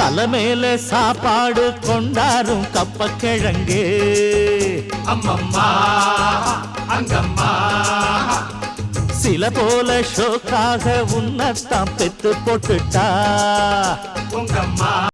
தலைமையில சாப்பாடு கொண்டாரும் கப்பக்கிழங்கு. அம்மம்மா அங்கம்மா. சில போல ஷோக்காக உன்னத்தான் பெத்து போட்டுட்டா. உங்கம்மா.